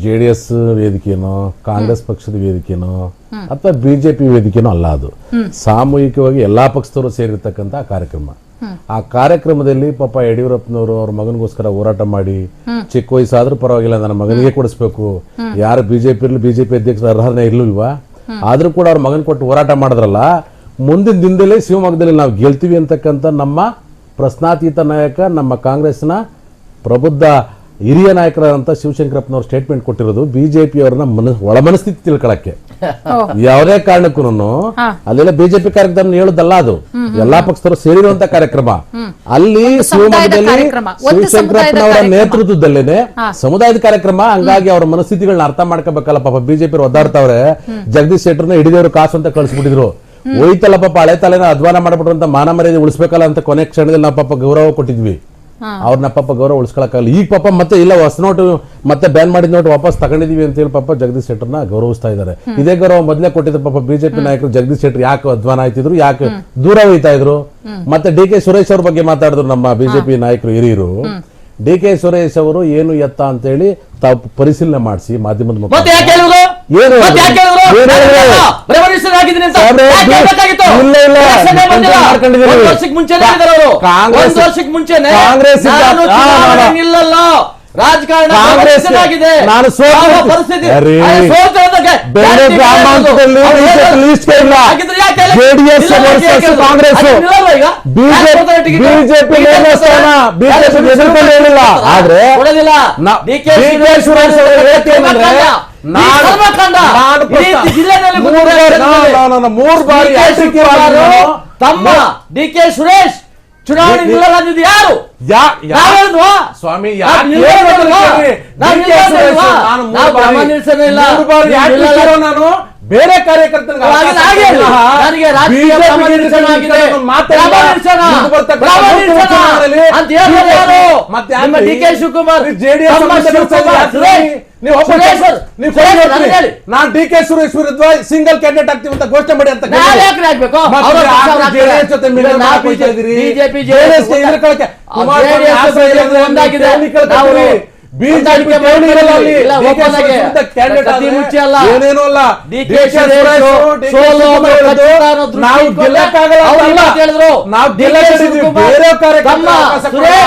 J D S ವೇದಿಕೆನೋ ಕಾಂಗ್ರೆಸ್ ಪಕ್ಷದ ವೇದಿಕೆನೋ ಅಥವಾ ಬಿಜೆಪಿ ವೇದಿಕೆನೋ ಅಲ್ಲ ಅದು. ಸಾಮೂಹಿಕವಾಗಿ ಎಲ್ಲಾ ಪಕ್ಷದವರು ಸೇರಿರ್ತಕ್ಕಂಥ ಕಾರ್ಯಕ್ರಮ. ಆ ಕಾರ್ಯಕ್ರಮದಲ್ಲಿ ಪಾಪ ಯಡಿಯೂರಪ್ಪನವರು ಅವ್ರ ಮಗನಿಗೋಸ್ಕರ ಹೋರಾಟ ಮಾಡಿ ಚಿಕ್ಕ ವಯಸ್ಸಾದ್ರೂ ಪರವಾಗಿಲ್ಲ ನನ್ನ ಮಗನಿಗೆ ಕೊಡಿಸ್ಬೇಕು. ಯಾರು ಬಿಜೆಪಿ ಇರ್ಲಿ ಬಿಜೆಪಿ ಅಧ್ಯಕ್ಷರ ಅರ್ಹನೇ ಇರ್ಲಿಲ್ವಾ? ಆದ್ರೂ ಕೂಡ ಅವ್ರ ಮಗನ್ ಕೊಟ್ಟು ಹೋರಾಟ ಮಾಡಿದ್ರಲ್ಲ ಮುಂದಿನ ದಿನದಲ್ಲೇ ಶಿವಮೊಗ್ಗದಲ್ಲಿ ನಾವು ಗೆಲ್ತೀವಿ ಅಂತಕ್ಕಂಥ ನಮ್ಮ ಪ್ರಶ್ನಾತೀತ ನಾಯಕ ನಮ್ಮ ಕಾಂಗ್ರೆಸ್ನ ಪ್ರಬುದ್ಧ ಹಿರಿಯ ನಾಯಕರಾದಂತ ಶಿವಶಂಕರಪ್ಪನವರು ಸ್ಟೇಟ್ಮೆಂಟ್ ಕೊಟ್ಟಿರೋದು ಬಿಜೆಪಿ ಅವರನ್ನ ಒಳ ಮನಸ್ಥಿತಿ ತಿಳ್ಕೊಳಕ್ಕೆ ಯಾವುದೇ ಕಾರಣಕ್ಕೂ ಅಲ್ಲೆಲ್ಲ ಬಿಜೆಪಿ ಕಾರ್ಯಕ್ರಮ ಹೇಳುದಲ್ಲ ಅದು. ಎಲ್ಲಾ ಪಕ್ಷದವರು ಸೇರಿರುವಂತ ಕಾರ್ಯಕ್ರಮ. ಅಲ್ಲಿ ಶಿವಮೊಗ್ಗದಲ್ಲಿ ಶಿವಶಂಕರಪ್ಪನವರ ನೇತೃತ್ವದಲ್ಲೇನೆ ಸಮುದಾಯದ ಕಾರ್ಯಕ್ರಮ ಹಂಗಾಗಿ ಅವರ ಮನಸ್ಥಿತಿಗಳನ್ನ ಅರ್ಥ ಮಾಡ್ಕೋಬೇಕಲ್ಲ ಪಾಪ ಬಿಜೆಪಿ ಒದ್ದಾಡ್ತಾವ್ರೆ. ಜಗದೀಶ್ ಶೆಟ್ಟರ್ನ ಹಿಡಿದೇವ್ರು ಕಾಸು ಅಂತ ಕಳಿಸ್ಬಿಟ್ಟಿದ್ರು. ಹೋಯ್ತಲ್ಲ ಪಾಪ ಹಳೆ ತಲೆನ ಅಧ್ವಾನ ಮಾಡ್ಬಿಟ್ರು ಅಂತ ಮಾನ ಮರ್ಯಾದೆ ಉಳಿಸ್ಬೇಕಲ್ಲ ಅಂತ ಕೊನೆ ಕ್ಷಣದಲ್ಲಿ ನಾವು ಪಾಪ ಗೌರವ ಕೊಟ್ಟಿದ್ವಿ. ಅವ್ರನ್ನ ಪಾಪ ಗೌರವ ಉಳಿಸ್ಕೊಳಕ್ಕಾಗಲ್ಲ. ಈಗ ಪಾಪ ಮತ್ತೆ ಇಲ್ಲ ಹೊಸ ನೋಟು ಮತ್ತೆ ಬ್ಯಾನ್ ಮಾಡಿದ ನೋಟು ವಾಪಸ್ ತಗೊಂಡಿದೀವಿ ಅಂತ ಹೇಳಿ ಪಾಪ ಜಗದೀಶ್ ಶೆಟ್ಟರ್ನ ಗೌರವಿಸ್ತಾ ಇದ್ದಾರೆ ಇದೇ ಗೌರವ ಮೊದಲೇ ಕೊಟ್ಟಿದ್ರು ಪಾಪ ಬಿಜೆಪಿ ನಾಯಕರು ಜಗದೀಶ್ ಶೆಟ್ಟರ್ ಯಾಕೆ ಅಧ್ವಾನ ಆಯ್ತಿದ್ರು ಯಾಕೆ ದೂರ ಹೋಯ್ತಾ ಇದ್ರು? ಮತ್ತೆ ಡಿ ಕೆ ಸುರೇಶ್ ಅವ್ರ ಬಗ್ಗೆ ಮಾತಾಡಿದ್ರು ನಮ್ಮ ಬಿಜೆಪಿ ನಾಯಕರು ಹಿರಿಯರು. ಡಿ ಕೆ ಸುರೇಶ್ ಅವರು ಏನು ಎತ್ತ ಅಂತ ಹೇಳಿ ತಾವು ಪರಿಶೀಲನೆ ಮಾಡಿಸಿ ಮಾಧ್ಯಮದ ಮುಖಾಂತರ- ಮತ್ತೆ ಯಾಕೆ ಹೇಳಿದ್ರು ಏನು. ಕಾಂಗ್ರೆಸ್- ರಾಜಕಾರಣ ನಾನು ಬೇರೆ ಹೇಳಿದ್ರು? ಕಾಂಗ್ರೆಸ್. ಬಿಜೆಪಿ? ಬಿಜೆಪಿ ಎದುರ್ಕೊಂಡು ಹೇಳಿಲ್ಲ. ಆದ್ರೆ ಮೂರು ಬಾರಿ- ತಮ್ಮ ಡಿ ಕೆ ಸುರೇಶ್ ಚುನಾವಣೆ ನಿಲ್ಲಲಾಗಿದ್ದು ಯಾರು? ಸ್ವಾಮಿ? ನಾನು ಬಾರಿ- ಯಾರು? ಮತ್ತೆ ಡಿ ಕೆ ಶಿವಕುಮಾರ್ ಈ ನೀವು ನೀವು. ನಾನ್ ಡಿ ಕೆ ಸುರೇಶ್ ವಿರುದ್ಧ ಸಿಂಗಲ್ ಕ್ಯಾಂಡಿಡೇಟ್ ಆಗ್ತೀವಿ ಅಂತ ಘೋಷಣೆ ಮಾಡಿ ಅಂತ. JDS ಜೊತೆ ಮುಚ್ಚಿ ಅಲ್ಲ. ಏನೇನೂ ಅಲ್ಲ. ನಾವು ಗೆಲ್ಲಕ್ಕಾಗಲ್ಲ. ನಾವು ಕೆ ಬೇರೆ ಕಾರ್ಯಕರ್ತರಿಗೆ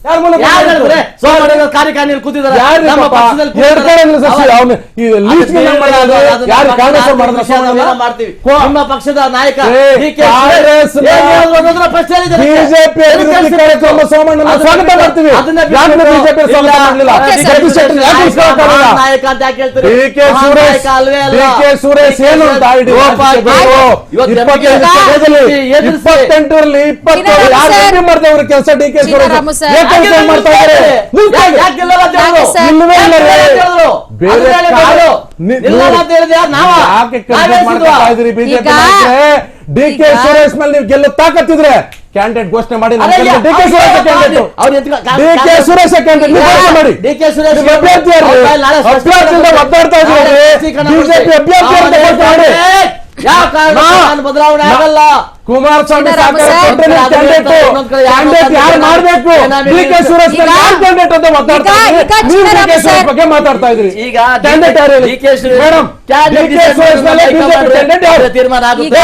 ಕಾರ್ಯಕಾರಿಣಿಯಲ್ಲಿ ಕೂತಿದ್ದಾರೆ. ನಮ್ಮ ಪಕ್ಷದ ನಾಯಕ ನಾಯಕ ಅಂತ ಯಾಕೆ ಹೇಳ್ತೀರಿ? ಇಪ್ಪತ್ತೆಂಟರಲ್ಲಿ ಯಾರು ಕೆಲಸ ಡಿ ಕೆ ಸುರೇಶ್? ಕೆಲಸ ಮಾಡ್ತಾ ಇದ್ದಾರೆ? ಡಿ ಕೆ ಸುರೇಶ್ ಮೇಲೆ ನೀವು ಗೆಲ್ಲ ತಾಕತ್ತಿದ್ರೆ ಕ್ಯಾಂಡಿಡೇಟ್ ಘೋಷಣೆ ಮಾಡಿ D K Suresh D K Suresh candidate ಘೋಷಣೆ ಮಾಡಿ. ಡಿ ಕೆ ಸುರೇಶ್ ಅಭ್ಯರ್ಥಿ ಅಭ್ಯರ್ಥಿಯಿಂದ ಒದ್ದಾಡ್ತಾ ಇದ್ದೀರಿ. ಬಿಜೆಪಿ ಅಭ್ಯರ್ಥಿ ಅಂತ ಘೋಷಣೆ ಮಾಡಿ. ಯಾವ ಕಾರಣ ಬದಲಾವಣೆ ಆಗಲ್ಲ. ಕುಮಾರಸ್ವಾಮಿ ಯಾರು ಯಾರು ಮಾಡಬೇಕು? ಏನಾದ್ರು ಡಿ ಕೆ ಸುರೇಶ್ ಕ್ಯಾಂಡಿಡೇಟ್ ಅಂತ ಮಾತಾಡ್ತಾ? ನೀವು ಡಿ ಕೆ ಸುರೇಶ್ ಬಗ್ಗೆ ಮಾತಾಡ್ತಾ ಇದ್ರಿ ಈಗ ಕ್ಯಾಂಡಿಡೇಟ್ ಯಾರು ಹೇಳಿ? D K Suresh madam candidate D K Suresh ಮೇಲೆ ಬಿಜೆಪಿ ಕ್ಯಾಂಡಿಡೇಟ್ ಯಾರು? ತೀರ್ಮಾನ ಆಗುತ್ತೆ.